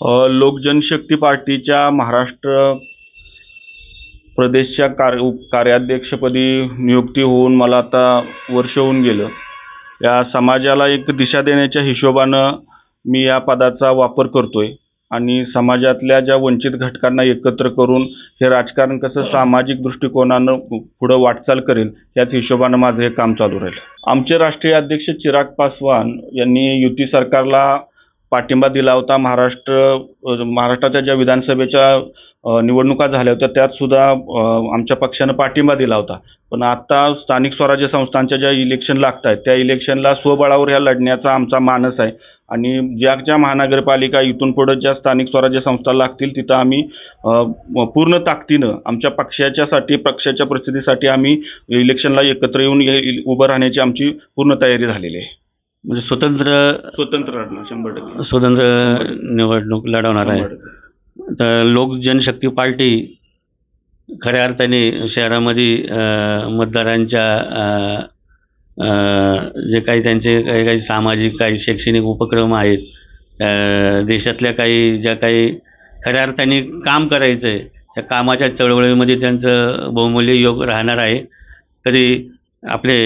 लोक लोकजनशक्ती पार्टीच्या महाराष्ट्र प्रदेशच्या कार्य कार्याध्यक्षपदी नियुक्ती होऊन मला आता वर्ष होऊन गेलं. या समाजाला एक दिशा देण्याच्या हिशोबानं मी या पदाचा वापर करतो आहे आणि समाजातल्या ज्या वंचित घटकांना एकत्र करून हे राजकारण कसं सामाजिक दृष्टिकोनानं पुढं वाटचाल करेल याच हिशोबानं माझं हे काम चालू राहील. आमचे राष्ट्रीय अध्यक्ष चिराग पासवान यांनी युती सरकारला पाठिंबा दिला होता. महाराष्ट्र महाराष्ट्राच्या ज्या विधानसभेच्या निवडणुका झाल्या होत्या त्यातसुद्धा आमच्या पक्षानं पाठिंबा दिला होता. पण आत्ता स्थानिक स्वराज्य संस्थांच्या ज्या इलेक्शन लागत आहेत त्या इलेक्शनला स्वबळावर ह्या लढण्याचा आमचा मानस आहे. आणि ज्या ज्या महानगरपालिका इथून पुढं ज्या स्थानिक स्वराज्य संस्था लागतील तिथं आम्ही पूर्ण ताकदीनं आमच्या पक्षाच्यासाठी पक्षाच्या परिस्थितीसाठी आम्ही इलेक्शनला एकत्र येऊन उभं राहण्याची आमची पूर्ण तयारी झालेली आहे. म्हणजे स्वतंत्र स्वतंत्र लढणार शंभर टक्के. स्वतंत्र निवडणूक लढवणार आहे. तर लोक जनशक्ती पार्टी खऱ्या अर्थाने शहरामध्ये मतदारांच्या जे काही त्यांचे काही काही सामाजिक काही शैक्षणिक उपक्रम आहेत देशातल्या काही ज्या काही खऱ्या अर्थाने काम करायचं आहे त्या कामाच्या चळवळीमध्ये त्यांचं बहुमूल्य योग राहणार आहे. तरी आपले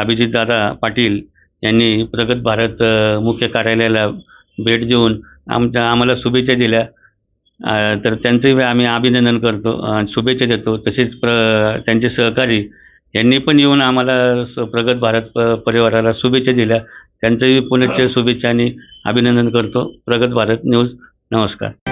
अभिजितदादा पाटील यांनी प्रगत भारत मुख्य कार्यालयाला भेट देऊन आमच्या आम्हाला शुभेच्छा दिल्या. तर त्यांचंही आम्ही अभिनंदन करतो शुभेच्छा देतो. तसेच प्र त्यांचे सहकारी यांनी पण येऊन आम्हाला स प्रगत भारत प परिवाराला शुभेच्छा दिल्या. त्यांचंही पुनश्च शुभेच्छा आणि अभिनंदन करतो. प्रगत भारत न्यूज नमस्कार.